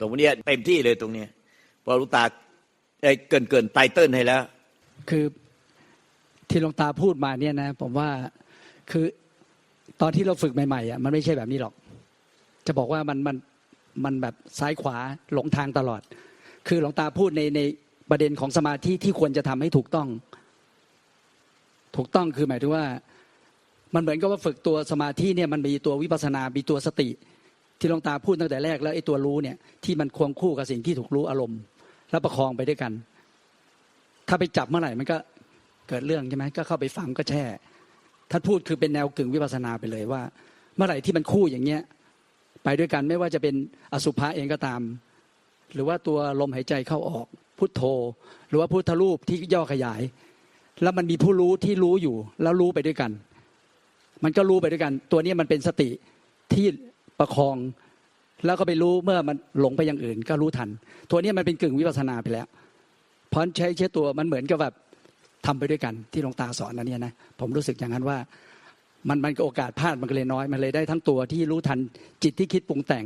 ตรงนี้เต็มที่เลยตรงนี้พอหลูกตาได้เกินเกินไตเติ้ลให้แล้ว คือที่หลวงตาพูดมาเนี่ยนะ ผมว่าคือตอนที่เราฝึกใหม่ๆอะมันไม่ใช่แบบนี้หรอก จะบอกว่ามันมันมันแบบซ้ายขวาหลงทางตลอด คือหลวงตาพูดในในประเด็นของสมาธิที่ควรจะทำให้ถูกต้อง ถูกต้องคือหมายถึงว่า มันเหมือนกับว่าฝึกตัวสมาธิเนี่ยมันมีตัววิปัสสนา มีตัวสติ ที่หลวงตาพูดตั้งแต่แรกแล้วไอ้ตัวรู้เนี่ยที่มันควงคู่กับสิ่งที่ถูกรู้อารมณ์ แล้วประคองไปด้วยกัน ถ้าไปจับเมื่อไหร่มันก็เกิดเรื่องใช่ไหมก็เข้าไปฝังก็แช่ท่านพูดคือเป็นแนวกึ่งวิปัสสนาไปเลยว่า เมื่อไหร่ที่มันคู่อย่างเงี้ยไปด้วยกันไม่ว่าจะเป็นอสุภะเองก็ตาม หรือว่าตัวลมหายใจเข้าออกพุทโธ หรือว่าพุทธรูปที่ย่อขยาย แล้วมันมีผู้รู้ที่รู้อยู่ แล้วรู้ไปด้วยกัน มันก็รู้ไปด้วยกัน ตัวนี้มันเป็นสติที่ประคอง แล้วก็ไปรู้เมื่อมันหลงไปอย่างอื่น ก็รู้ทัน ตัวนี้มันเป็นกึ่งวิปัสนาไปแล้วเพราะใช้ใช้ตัวมันเหมือนกับแบบทำไปด้วยกันที่หลวงตาสอนนะเนี่ยนะผมรู้สึกอย่างนั้นว่ามันมันก็โอกาสพลาดมันก็เลยน้อย มันเลยได้ทั้งตัวที่รู้ทันจิตที่คิดปรุงแต่ง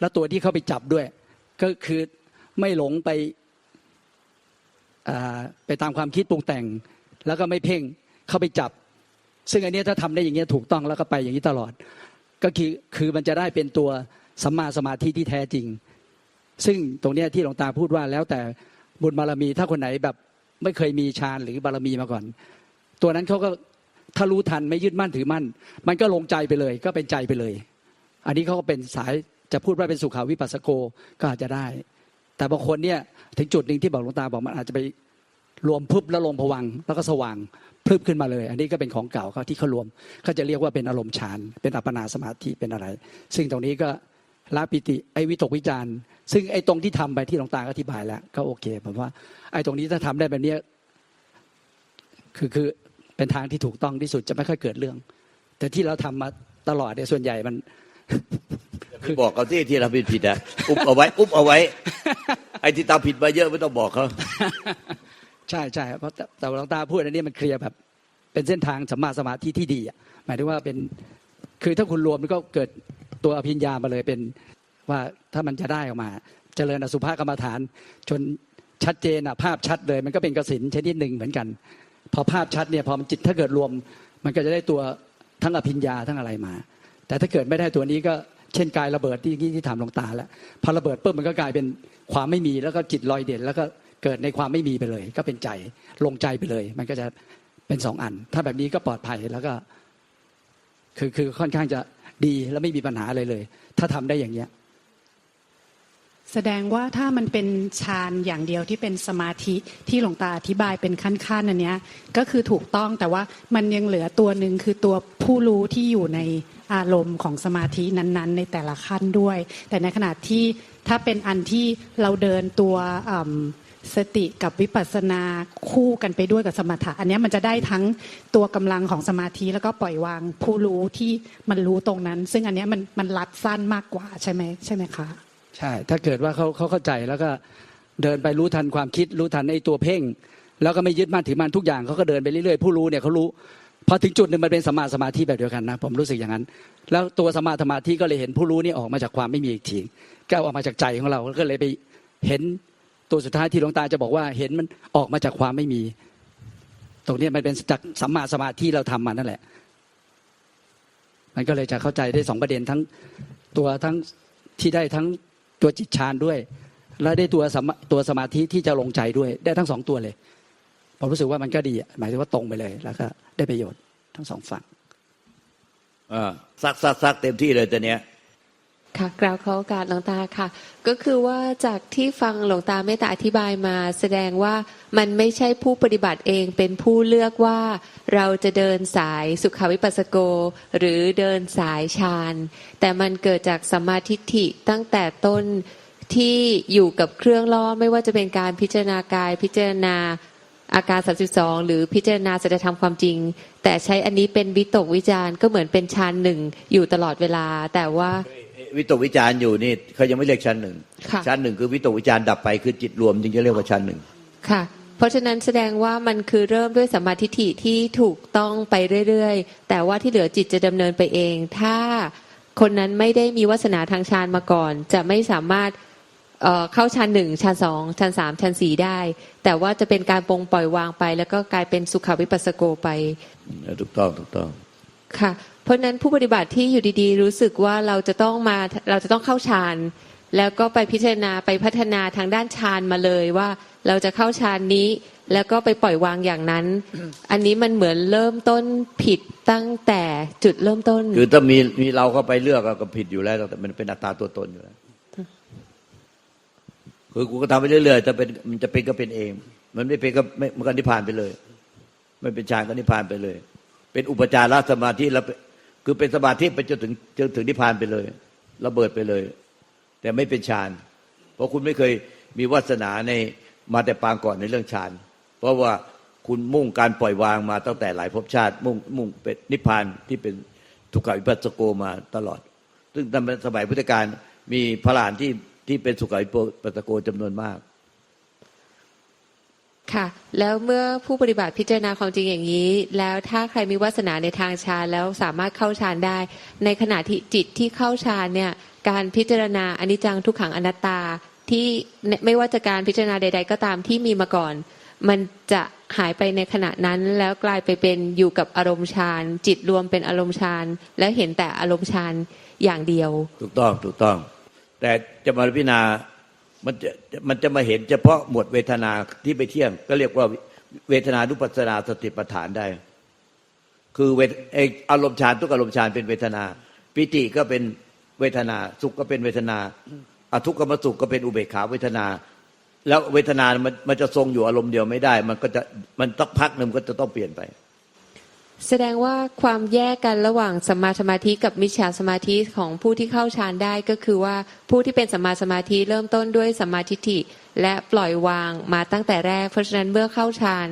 แล้วตัวที่เข้าไปจับด้วย ก็คือไม่หลงไปไปตามความคิดปรุงแต่ง แล้วก็ไม่เพ่งเข้าไปจับ ซึ่งอันนี้ถ้าทำได้อย่างเงี้ยถูกต้องแล้วก็ไปอย่างนี้ตลอด ก็คือคือมันจะได้เป็นตัว สัมมาสมาธิที่แท้จริง ซึ่งตรงนี้ที่หลวงตาพูดว่าแล้วแต่บุญบารมีถ้าคนไหนแบบไม่เคยมีฌานหรือบารมีมาก่อน ตัวนั้นเขาก็ถ้ารู้ทันไม่ยึดมั่นถือมั่น มันก็ลงใจไปเลย ก็เป็นใจไปเลย อันนี้เขาก็เป็นสายจะพูดว่าเป็นสุขาวิปัสสโกก็อาจจะได้ แต่บางคนเนี่ยถึงจุดหนึ่งที่บอกหลวงตาบอกมันอาจจะไปรวมพึบแล้วลงผวังแล้วก็สว่างพึบขึ้นมาเลย อันนี้ก็เป็นของเก่าเขาที่เขารวมเขาจะเรียกว่าเป็นอารมณ์ฌานเป็นอัปปนาสมาธิเป็นอะไร ซึ่งตรงนี้ก็ ละปิติไอ้วิตกวิจารณ์ ซึ่งไอ้ตรงที่ทำไปที่หลวงตาก็อธิบายแล้ว ก็โอเคผมว่า ไอ้ตรงนี้ถ้าทำได้แบบนี้คือคือเป็นทางที่ถูกต้องที่สุดจะไม่ค่อยเกิดเรื่อง แต่ที่เราทำมาตลอดเนี่ยส่วนใหญ่มันคือบอกเขาที่ที่เราผิดผิดอะอุบเอาไว้ อุบเอาไว้ ไอ้ที่ตาผิดมาเยอะไม่ต้องบอกเขาใช่ใช่เพราะแต่แต่หลวงตาพูดอันนี้มันเคลียร์แบบ เป็นเส้นทางสัมมาสมาธิที่ดีอะหมายถึงว่าเป็นคือถ้าคุณรวมมันก็เกิด ตัวอภิญญามาเลยเป็นว่าถ้ามันจะได้ออกมา เจริญอสุภกรรมฐาน จนชัดเจนอะภาพชัดเลย มันก็เป็นกสินชนิดหนึ่งเหมือนกัน พอภาพชัดเนี่ยพอมันจิตถ้าเกิดรวม มันก็จะได้ตัวทั้งอภิญญาทั้งอะไรมา แต่ถ้าเกิดไม่ได้ตัวนี้ก็เช่นกายระเบิดที่ที่ถามหลวงตาแล้วพอระเบิดปุ๊บมันก็กลายเป็นความไม่มีแล้วก็จิตลอยเด่น แล้วก็เกิดในความไม่มีไปเลย ก็เป็นใจลงใจไปเลย มันก็จะเป็นสองอัน ถ้าแบบนี้ก็ปลอดภัยแล้วก็ คือคือค่อนข้างจะ ดีแล้วไม่มีปัญหาอะไรเลย ถ้าทำได้อย่างเนี้ย แสดงว่าถ้ามันเป็นฌานอย่างเดียวที่เป็นสมาธิที่หลวงตาอธิบายเป็นขั้นๆอันเนี้ย ก็คือถูกต้องแต่ว่ามันยังเหลือตัวหนึ่งคือตัวผู้รู้ที่อยู่ในอารมณ์ของสมาธินั้น ๆ ในแต่ละขั้นด้วย แต่ในขณะที่ถ้าเป็นอันที่เราเดินตัว สติกับวิปัสสนาคู่กันไปด้วยกับสมถะ อันนี้มันจะได้ทั้งตัวกำลังของสมาธิแล้วก็ปล่อยวางผู้รู้ที่มันรู้ตรงนั้น ซึ่งอันนี้มันมันรัดสั้นมากกว่าใช่ไหมใช่ไหมคะใช่ ถ้าเกิดว่าเขาเขาเข้าใจแล้วก็เดินไปรู้ทันความคิด รู้ทันไอ้ตัวเพ่ง แล้วก็ไม่ยึดมั่นถือมั่นทุกอย่างเขาก็เดินไปเรื่อยๆผู้รู้เนี่ยเขารู้พอถึงจุดหนึ่งมันเป็นสมาสมาธิแบบเดียวกันนะผมรู้สึกอย่างนั้น แล้วตัวสมาสมาธิก็เลยเห็นผู้รู้นี่ออกมาจากความไม่มีอีกทีก็ออกมาจากใจของเราก็เลยไปเห็น ตัวสุดท้ายที่หลวงตาจะบอกว่าเห็นมันออกมาจากความไม่มี ตรงนี้มันเป็นจากสัมมาสมาธิเราทำมานั่นแหละ มันก็เลยจะเข้าใจได้สองประเด็นทั้งตัวทั้งที่ได้ทั้งตัวจิตฌานด้วย และได้ตัวสมตัวสมาธิที่จะลงใจด้วย ได้ทั้งสองตัวเลยผมรู้สึกว่ามันก็ดีหมายถึงว่าตรงไปเลยแล้วก็ได้ประโยชน์ทั้งสองฝั่งอ่าซักซักซักเต็มที่เลยตัวเนี้ย ค่ะกล่าวขอโอกาสหลวงตาค่ะ ก็คือว่าจากที่ฟังหลวงตาเมตตาอธิบายมา แสดงว่ามันไม่ใช่ผู้ปฏิบัติเองเป็นผู้เลือกว่าเราจะเดินสายสุขวิปัสสโก หรือเดินสายฌานแต่มันเกิดจากสมาธิฐิตั้งแต่ต้นที่อยู่กับเครื่องล้อไม่ว่าจะเป็นการพิจารณากายพิจารณาอาการ 32 หรือพิจารณาสัจธรรมความจริง แต่ใช้อันนี้เป็นวิตกวิจารก็เหมือนเป็นฌานหนึ่งอยู่ตลอดเวลา แต่ว่า วิตกวิจารอยู่นี่เขายังไม่เรียกชั้นหนึ่งชั้นหนึ่งคือวิตกวิจารดับไปคือจิตรวมจึงจะเรียกว่าชั้นหนึ่งค่ะ เพราะฉะนั้นแสดงว่ามันคือเริ่มด้วยสัมมาทิฏฐิที่ถูกต้องไปเรื่อยๆ แต่ว่าที่เหลือจิตจะดำเนินไปเอง ถ้าคนนั้นไม่ได้มีวาสนาทางฌานมาก่อน จะไม่สามารถเอ่อเข้าชั้นหนึ่งชั้นสองชั้นสามชั้นสี่ได้ แต่ว่าจะเป็นการปลงปล่อยวางไป แล้วก็กลายเป็นสุขวิปัสสโกไปถูกต้องถูกต้อง ค่ะ เพราะฉะนั้นผู้ปฏิบัติที่อยู่ดีๆ รู้สึกว่าเราจะต้องมาเราจะต้องเข้าฌานแล้วก็ไปพิจารณาไปพัฒนาทางด้านฌานมาเลยว่า เราจะเข้าฌานนี้ แล้วก็ไปปล่อยวางอย่างนั้น อันนี้มันเหมือนเริ่มต้นผิดตั้งแต่จุดเริ่มต้น คือถ้ามีมีเราเข้าไปเลือกก็ผิดอยู่แล้วแต่มันเป็นอัตราตัวตนอยู่แล้วคือกูก็ทำไปเรื่อยๆแต่เป็นมันจะเป็นก็เป็นเอง มันไม่เป็นก็ไม่มันก็นิพพานไปเลยไม่เป็นฌานก็นิพพานไปเลย เป็นอุปจารสมาธิแล้วคือเป็นสมาธิไปจนถึงจนถึงนิพพานไปเลยระเบิดไปเลย แต่ไม่เป็นฌาน เพราะคุณไม่เคยมีวาสนาในมาแต่ปางก่อนในเรื่องฌานเพราะว่าคุณมุ่งการปล่อยวางมาตั้งแต่หลายภพชาติ มุ่งมุ่งเป็นนิพพานที่เป็นทุกขวิปัสสโกมาตลอด ซึ่งตอนสมัยพุทธกาลมีพระหลานที่ที่เป็นสุขวิปัสสโกจำนวนมาก ค่ะ แล้วเมื่อผู้ปฏิบัติพิจารณาความจริงอย่างนี้ แล้วถ้าใครมีวาสนาในทางฌานแล้วสามารถเข้าฌานได้ ในขณะที่จิตที่เข้าฌานเนี่ย การพิจารณาอนิจจังทุกขังอนัตตาที่ไม่ว่าจะการพิจารณาใด ๆ ก็ตามที่มีมาก่อน มันจะหายไปในขณะนั้นแล้วกลายไปเป็นอยู่กับอารมณ์ฌานจิตรวมเป็นอารมณ์ฌานแล้วเห็นแต่อารมณ์ฌานอย่างเดียว ถูกต้องถูกต้อง แต่จะมาพิจารณา มันจะมันจะมาเห็นเฉพาะหมวดเวทนาที่ไปเที่ยง ก็เรียกว่าเวทนานุปัสสนาสติปัฏฐานได้ คือเวทไอ้อารมณ์ฌานทุกอารมณ์ฌานเป็นเวทนา ปิติก็เป็นเวทนาสุขก็เป็นเวทนาอทุกขมสุขก็เป็นอุเบกขาเวทนา แล้วเวทนามันมันจะทรงอยู่อารมณ์เดียวไม่ได้ มันก็จะมันตักพักหนึ่งก็จะต้องเปลี่ยนไป แสดงว่าความแยกกันระหว่างสัมมาสมาธิกับมิจฉาสมาธิของผู้ที่เข้าฌานได้ก็คือว่าผู้ที่เป็นสัมมาสมาธิเริ่มต้นด้วยสัมมาทิฏฐิและปล่อยวางมาตั้งแต่แรก เพราะฉะนั้นเมื่อเข้าฌาน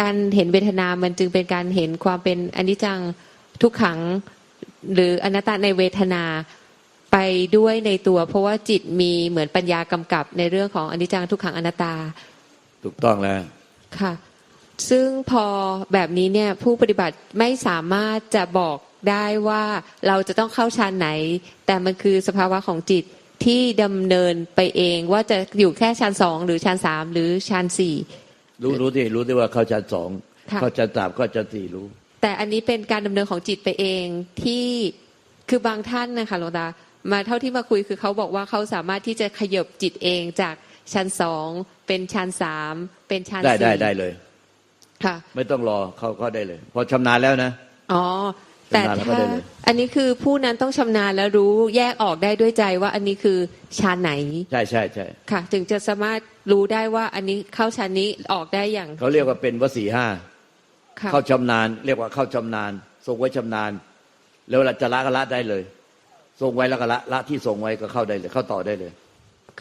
การเห็นเวทนา มันจึงเป็นการเห็นความเป็นอนิจจังทุกขังหรืออนัตตาในเวทนาไปด้วยในตัว เพราะว่าจิตมีเหมือนปัญญากำกับในเรื่องของอนิจจังทุกขังอนัตตา ถูกต้องแล้วค่ะ ซึ่งพอแบบนี้เนี่ยผู้ปฏิบัติไม่สามารถจะบอกได้ว่าเราจะต้องเข้าฌานไหน แต่มันคือสภาวะของจิตที่ดำเนินไปเองว่าจะอยู่แค่ฌานสองหรือฌานสามหรือฌานสี่รู้รู้ที่รู้ที่ว่าเข้าชั้นสองค่ะเข้าชั้นสามเข้าชั้นสี่รู้ แต่อันนี้เป็นการดำเนินของจิตไปเองที่คือบางท่านนะคะหลวงตามาเท่าที่มาคุยคือเขาบอกว่าเขาสามารถที่จะขยบจิตเองจากชั้นสองเป็นชั้นสามเป็นชั้นได้สี่ได้ได้เลย ค่ะ ไม่ต้องรอเข้าเข้าได้เลย พอชำนาญแล้วนะอ๋อแต่ชำนาญแล้วก็ถ้าได้เลยอันนี้คือผู้นั้นต้องชำนาญแล้วรู้แยกออกได้ด้วยใจว่าอันนี้คือชานไหน ใช่ใช่ใช่ค่ะ ถึงจะสามารถรู้ได้ว่าอันนี้เข้าชานนี้ออกได้อย่างเขาเรียกว่าเป็นวสีห้าค่ะเข้าชำนาญ เรียกว่าเข้าชำนาญ ทรงไว้ชำนาญ แล้วเวลาจะละก็ละได้เลย ทรงไว้แล้วก็ละละที่ทรงไว้ก็เข้าได้เลย เข้าต่อได้เลย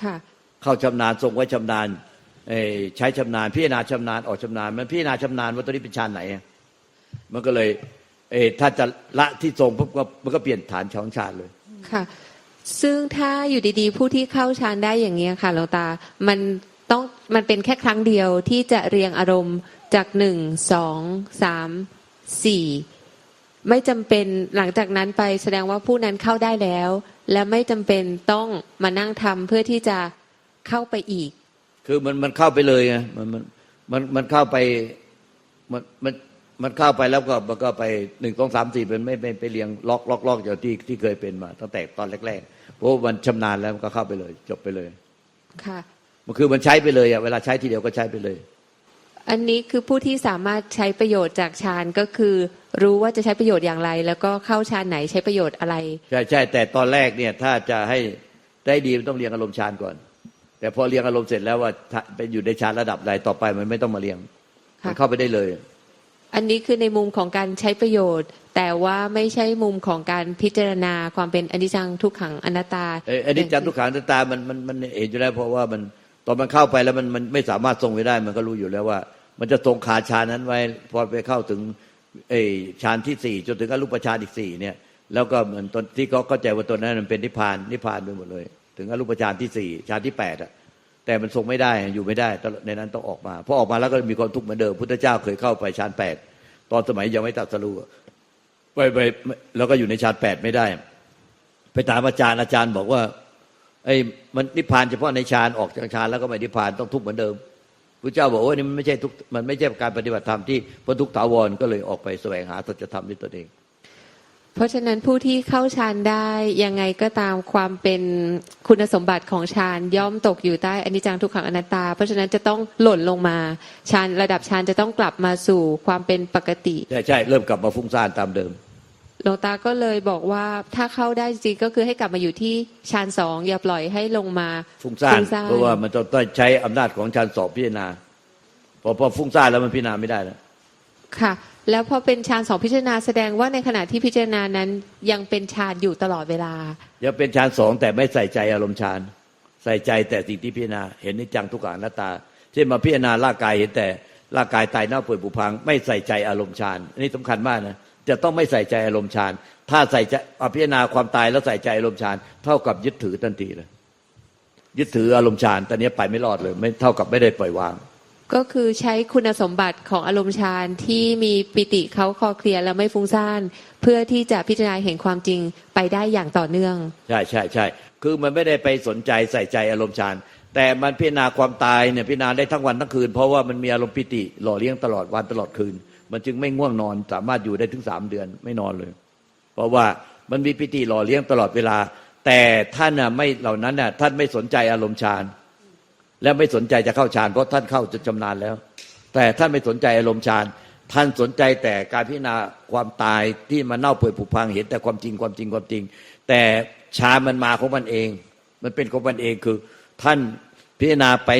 ค่ะ เข้าชำนาญทรงไว้ชำนาญเอ่อ ใช้ชำนาญพิจารณาชำนาญออกชำนาญมันพิจารณาชำนาญว่าตัวนี้เป็นฌานไหน มันก็เลยเออถ้าจะละที่ทรงปุ๊บก็มันก็เปลี่ยนฐานของฌานเลยค่ะ ซึ่งถ้าอยู่ดีๆ ผู้ที่เข้าฌานได้อย่างเงี้ยค่ะหลวงตามันต้องมันเป็นแค่ครั้งเดียวที่จะเรียงอารมณ์จากหนึ่งสองสามสี่ไม่จำเป็นหลังจากนั้นไปแสดงว่าผู้นั้นเข้าได้แล้ว และไม่จำเป็นต้องมานั่งทำเพื่อที่จะเข้าไปอีก คือมันมันเข้าไปเลยไงมันมันมันมันเข้าไปมันมันมันเข้าไปแล้วก็มันก็ไปหนึ่งสองสามสี่เป็นไม่ไม่ไปเรียงล็อกล็อกล็อกอย่างที่ที่เคยเป็นมาตั้งแต่ตอนแรกๆเพราะว่ามันชำนาญแล้วมันก็เข้าไปเลย จบไปเลย ค่ะมันคือมันใช้ไปเลยอะเวลาใช้ทีเดียวก็ใช้ไปเลย อันนี้คือผู้ที่สามารถใช้ประโยชน์จากฌานก็คือ รู้ว่าจะใช้ประโยชน์อย่างไร แล้วก็เข้าฌานไหนใช้ประโยชน์อะไร ใช่ใช่แต่ตอนแรกเนี่ยถ้าจะให้ได้ดีมันต้องเรียงอารมณ์ฌานก่อน แต่พอเรียงอารมณ์เสร็จแล้วว่าถ้าไปอยู่ในฌานระดับใดต่อไปมันไม่ต้องมาเรียงค่ะมันเข้าไปได้เลย อันนี้คือในมุมของการใช้ประโยชน์ แต่ว่าไม่ใช่มุมของการพิจารณาความเป็นอนิจจังทุกขังอนัตตาเอ้ยอันนี้จันทุกขังตามันมันมันเห็นอยู่แล้วเพราะว่ามันตอนมันเข้าไปแล้วมันมันไม่สามารถทรงไว้ได้ มันก็รู้อยู่แล้วว่า มันจะทรงขาฌานนั้นไว้ พอไปเข้าถึงเอ้ยฌานที่สี่จนถึงอรูปฌานอีกสี่เนี่ย แล้วก็เหมือนตอนที่เขาเข้าใจว่าตัวนั้นมันเป็นนิพพานนิพพานไปหมดเลย ถึงอรูปฌานที่สี่ฌานที่แปดอะแต่มันทรงไม่ได้อยู่ไม่ได้ตอนในนั้นต้องออกมาพอออกมาแล้วก็มีความทุกข์เหมือนเดิมพุทธเจ้าเคยเข้าไปฌานแปดตอนสมัยยังไม่ตัดสรู้ไปไปแล้วก็อยู่ในฌานแปดไม่ได้ ไปถามอาจารย์อาจารย์บอกว่าไอ้มันนิพพานเฉพาะในฌานออกจากฌานแล้วก็ไม่นิพพานต้องทุกข์เหมือนเดิมพระเจ้าบอกว่านี่มันไม่ใช่ทุกข์มันไม่ใช่การปฏิบัติธรรมที่พ้นทุกข์ถาวรก็เลยออกไปแสวงหาสัจธรรมด้วยตนเอง เพราะฉะนั้นผู้ที่เข้าฌานได้ยังไงก็ตามความเป็นคุณสมบัติของฌานย่อมตกอยู่ใต้อนิจจังทุกขังอนัตตา เพราะฉะนั้นจะต้องหล่นลงมาฌานระดับฌานจะต้องกลับมาสู่ความเป็นปกติใช่ใช่เริ่มกลับมาฟุ้งซ่านตามเดิมหลวงตาก็เลยบอกว่าถ้าเข้าได้จริงก็คือให้กลับมาอยู่ที่ฌานสองอย่าปล่อยให้ลงมาฟุ้งซ่านเพราะว่ามันต้องต้องใช้อำนาจของฌานสอบพิจารณาพอพอฟุ้งซ่านแล้วมันพิจารณาไม่ได้แล้วค่ะ แล้วพอเป็นฌานสองพิจารณาแสดงว่าในขณะที่พิจารณานั้นยังเป็นฌานอยู่ตลอดเวลา ยังเป็นฌานสองแต่ไม่ใส่ใจอารมณ์ฌานใส่ใจแต่สิ่งที่พิจารณาเห็นนิจังทุกขังอนัตตา เช่นมาพิจารณาร่างกายเห็นแต่ร่างกายตายเน่าเปื่อยผุพัง ไม่ใส่ใจอารมณ์ฌานอันนี้สำคัญมากนะจะต้องไม่ใส่ใจอารมณ์ฌานถ้าใส่ใจอาพิจารณาความตายแล้วใส่ใจอารมณ์ฌานเท่ากับยึดถือทันทีเลยยึดถืออารมณ์ฌานตอนนี้ไปไม่รอดเลย ไม่เท่ากับไม่ได้ปล่อยวาง ก็คือใช้คุณสมบัติของอารมณ์ฌานที่มีปิติเขาคลอเคลียร์และไม่ฟุ้งซ่าน เพื่อที่จะพิจารณาเห็นความจริงไปได้อย่างต่อเนื่อง ใช่ใช่ใช่คือมันไม่ได้ไปสนใจใส่ใจอารมณ์ฌานแต่มันพิจารณาความตายเนี่ยพิจารณาได้ทั้งวันทั้งคืน เพราะว่ามันมีอารมณ์ปิติหล่อเลี้ยงตลอดวันตลอดคืน มันจึงไม่ง่วงนอนสามารถอยู่ได้ถึงสามเดือนไม่นอนเลย เพราะว่ามันมีปิติหล่อเลี้ยงตลอดเวลา แต่ท่านน่ะไม่เหล่านั้นน่ะท่านไม่สนใจอารมณ์ฌาน และไม่สนใจจะเข้าฌานเพราะท่านเข้าจนชำนาญแล้ว แต่ท่านไม่สนใจอารมณ์ฌานท่านสนใจแต่การพิจารณาความตายที่มันเน่าเปื่อยผุพังเห็นแต่ความจริงความจริงความจริง แต่ฌานมันมาของมันเอง มันเป็นของมันเองคือ ท่านพิจารณาไป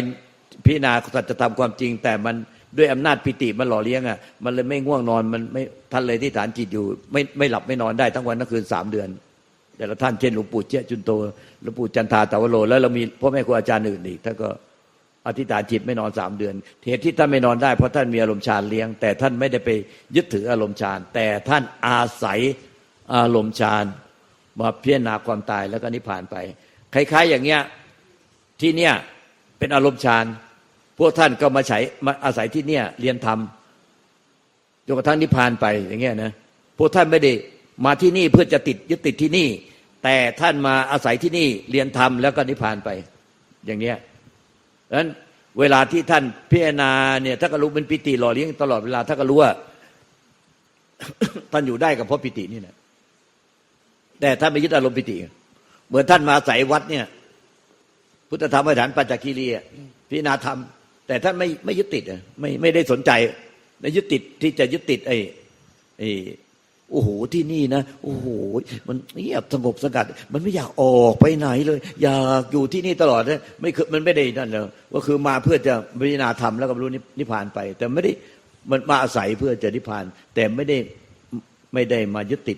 พิจารณาสัจธรรมความจริง แต่มันด้วยอำนาจปิติมันหล่อเลี้ยงอะมันเลยไม่ง่วงนอนมันไม่ท่านเลยที่ฐานจิตอยู่ ไม่ไม่หลับไม่นอนได้ทั้งวันทั้งคืนสามเดือน แต่ละท่านเช่นหลวงปู่เจ้าจุนโตหลวงปู่จันทาตาวโรแล้วเรามีพ่อแม่ครูอาจารย์อื่นอีกท่านก็ อธิษฐานจิตไม่นอนสามเดือนเหตุที่ท่านไม่นอนได้เพราะท่านมีอารมณ์ฌานเลี้ยง แต่ท่านไม่ได้ไปยึดถืออารมณ์ฌานแต่ท่านอาศัยอารมณ์ฌานมาพิจารณาความตายแล้วก็นิพพานไป คล้าย ๆ อย่างเงี้ยที่เนี่ยเป็นอารมณ์ฌานพวกท่านก็มาใช้มาอาศัยที่เนี่ยเรียนธรรมจนกระทั่งนิพพานไปอย่างเงี้ยนะพวกท่านไม่ได้มาที่นี่เพื่อจะติดยึดติดที่นี่ แต่ท่านมาอาศัยที่นี่เรียนธรรมแล้วก็นิพพานไป อย่างเนี้ย ดังนั้นเวลาที่ท่านพิจารณาเนี่ยถ้าก็รู้เป็นปิติหล่อเลี้ยงตลอดเวลาถ้าก็รู้ว่าท่านอยู่ได้กับเพราะปิตินี่แหละแต่ท่านไม่ยึดอารมณ์ปิติ เหมือนท่านมาอาศัยวัดเนี่ย พุทธธรรมฐานปัญจคีรีพิจารณาธรรม แต่ท่านไม่ไม่ยึดติดไม่ไม่ได้สนใจในยึดติดที่จะยึดติดไอ้ไอ้ โอ้โหที่นี่นะโอ้โหมันเงียบสงบสงัด มันไม่อยากออกไปไหนเลย อยากอยู่ที่นี่ตลอดนะไม่คือมันไม่ได้นั่นเลยก็คือมาเพื่อจะพิจารณาธรรมแล้วก็รรลุนิพพานไป แต่ไม่ได้มันมาอาศัยเพื่อจะนิพพาน แต่ไม่ได้ไม่ได้มายึดติด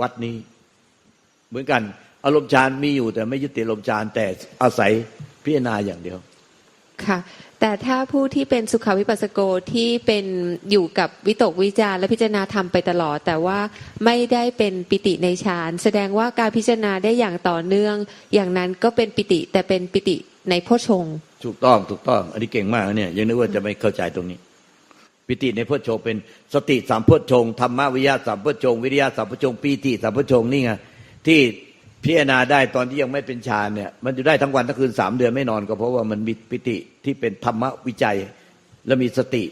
วัดนี้ เหมือนกัน อารมณ์ฌานมีอยู่แต่ไม่ยึดติดอารมณ์ฌานแต่อาศัยพิจารณาอย่างเดียว ค่ะ แต่ถ้าผู้ที่เป็นสุขวิปัสสโกที่เป็นอยู่กับวิตกวิจารและพิจารณาธรรมไปตลอด แต่ว่าไม่ได้เป็นปิติในฌานแสดงว่าการพิจารณาได้อย่างต่อเนื่อง อย่างนั้นก็เป็นปิติแต่เป็นปิติในโพชฌงถูกต้องถูกต้อง อันนี้เก่งมากเนี่ยยังนึกว่าจะไม่เข้าใจตรงนี้ ปิติในพุทโชงเป็นสติสามพุทโชงธรรมวิยะสามพุทโชงวิริยะสามพุทโชงปีติสามพุทโชงนี่ไงที่ พิจารณาได้ตอนที่ยังไม่เป็นฌานเนี่ย มันอยู่ได้ทั้งวันทั้งคืนสามเดือนไม่นอนก็เพราะว่ามันมีปิติที่เป็นธรรมวิจัย และมีสติ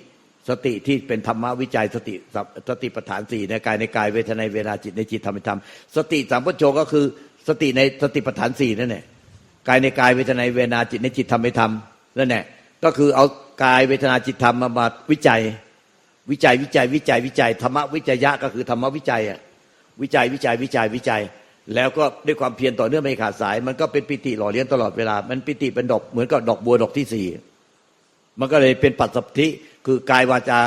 สติที่เป็นธรรมวิจัยสติสติปัฏฐานสี่ในกายในกายเวทนาในเวลาจิตในจิตธรรมธรรม สติสามพุทโชก็คือสติในสติปัฏฐานสี่นั่นแหละกายในกายเวทนาในเวนาจิตในจิตธรรมธรรมนั่นแหละก็คือเอากายเวทนาจิตธรรมมาวิจัยวิจัยวิจัยวิจัยวิจัยธรรมวิจัยะก็คือธรรมวิจัยอะวิจัยวิจัยวิจัยวิจัย แล้วก็ด้วยความเพียรต่อเนื่องไม่ขาดสาย มันก็เป็นปิติหล่อเลี้ยงตลอดเวลา มันปิติเป็นดอกเหมือนกับดอกบัวดอกที่สี่มันก็เลยเป็นปัจสัพธิคือกายวาจา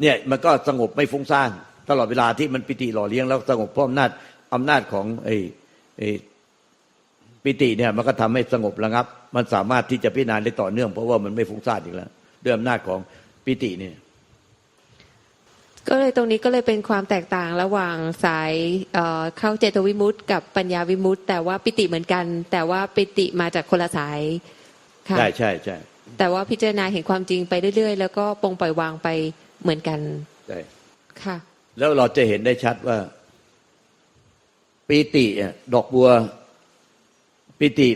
เนี่ยมันก็สงบไม่ฟุ้งซ่านตลอดเวลาที่มันปิติหล่อเลี้ยงแล้วสงบเพราะอำนาจอำนาจของไอ้ไอ้ปิติเนี่ยมันก็ทำให้สงบระงับ มันสามารถที่จะพิจารณาได้ต่อเนื่องเพราะว่ามันไม่ฟุ้งซ่านอีกแล้วด้วยอำนาจของปิติเนี่ย ก็เลยตรงนี้ก็เลยเป็นความแตกต่างระหว่างสายเอ่อเข้าเจตวิมุตต์กับปัญญาวิมุตต์แต่ว่าปิติเหมือนกัน แต่ว่าปิติมาจากคนละสายค่ะใช่ใช่ใช่แต่ว่าพิจารณาเห็นความจริงไปเรื่อยๆ แล้วก็ปลงปล่อยวางไปเหมือนกันใช่ค่ะ แล้วเราจะเห็นได้ชัดว่าปิติอะดอกบัวปิติ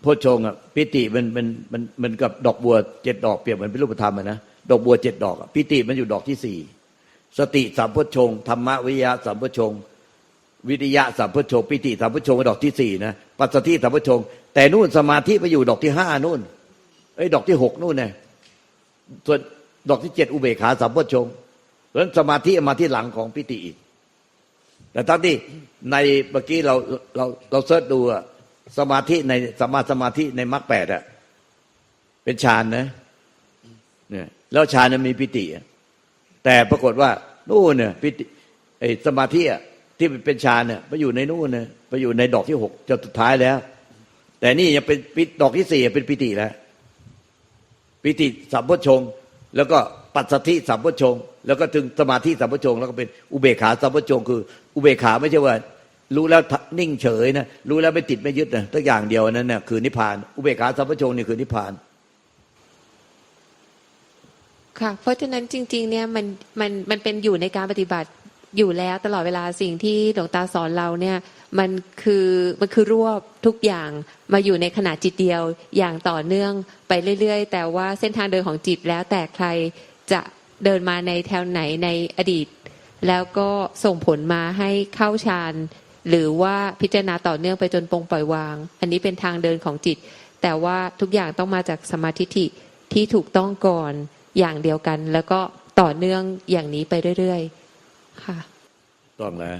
โพชฌงค์อะปิติมันมันมันมันกับดอกบัวเจ็ดดอกเปรียบเหมือนเป็นรูปธรรมอะนะดอกบัวเจ็ดดอกอะปิติมันอยู่ดอกที่สี่ สติสามพชงธรรมวิยะสามพชง วิริยะสามพชง ปิติสามพชงดอกที่สี่นะปัสสติสามโพชง แต่นู่นสมาธิไปอยู่ดอกที่ห้านู่นไอ้ดอกที่หกนู่นไงส่วนดอกที่เจ็ดอุเบกขาสามพชงเพราะฉะนั้นสมาธิมาที่หลังของปิติอีก แต่ทั้งที่ในเมื่อกี้เราเราเราเสิร์ชดูอะสมาธิในสมาสมาธิในมรรคแปดอะเป็นฌานนะเนี่ยแล้วฌานมันมีปิติอะ แต่ปรากฏว่านู่นเนี่ยปิติไอสมาธิที่เป็นฌานเนี่ยไปอยู่ในนู่นเนี่ยไปอยู่ในดอกที่หกจนสุดท้ายแล้ว แต่นี่ยังเป็นปิดอกที่สี่เป็นปิติแล้วปิติสัมพชง แล้วก็ปัสสธิสัมพชง แล้วก็ถึงสมาธิสัมพชง แล้วก็เป็นอุเบกขาสัมพชงค์คือ อุเบกขาไม่ใช่ว่า รู้แล้วนิ่งเฉยนะรู้แล้วไม่ติดไม่ยึดนะตัวอย่างเดียวนั้นเนี่ยคือนิพพาน อุเบกขาสัมพชงนี่คือนิพพาน ค่ะ เพราะฉะนั้นจริง ๆ เนี่ยมันมันมันเป็นอยู่ในการปฏิบัติอยู่แล้วตลอดเวลาสิ่งที่หลวงตาสอนเราเนี่ยมันคือมันคือรวบทุกอย่างมาอยู่ในขณะจิตเดียวอย่างต่อเนื่องไปเรื่อย ๆ แต่ว่าเส้นทางเดินของจิตแล้วแต่ใครจะเดินมาในแถวไหนในอดีต แล้วก็ส่งผลมาให้เข้าฌานหรือว่าพิจารณาต่อเนื่องไปจนปลงปล่อยวาง อันนี้เป็นทางเดินของจิต แต่ว่าทุกอย่างต้องมาจากสมาธิที่ถูกต้องก่อน อย่างเดียวกัน แล้วก็ต่อเนื่องอย่างนี้ไปเรื่อยๆ ค่ะ ต้องแล้ว